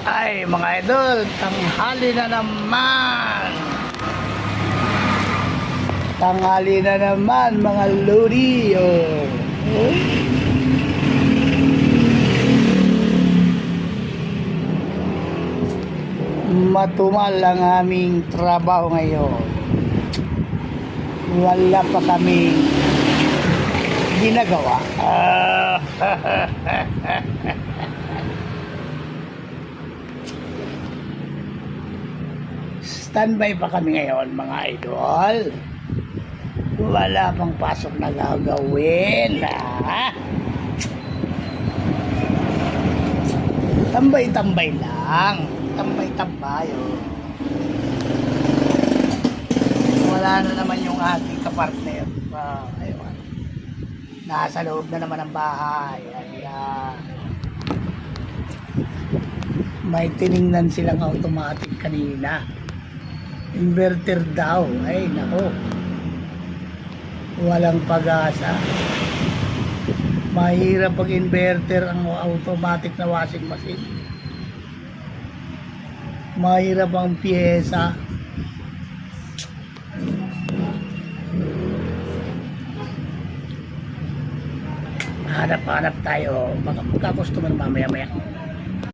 Ay, mga idol, tanghali na naman. Tanghali na naman, mga lodi. Matumal ang aming trabaho ngayon. Wala pa kami ginagawa. Ah. Standby pa kami ngayon mga idol. Wala pang pasok na gagawin. Ah. Tambay-tambay lang. Tambay-tambay. Oh. Wala na naman yung ating kapartner. Ah, ayun. Nasa loob na naman ng bahay. Ayan. May tiningnan silang automatic kanina. Inverter daw. Ay, nako. Walang pag-asa. Mahirap pag inverter ang automatic na washing machine. Mahirap ang pyesa. Hanap-hanap tayo. Magkakustomer mamaya-maya.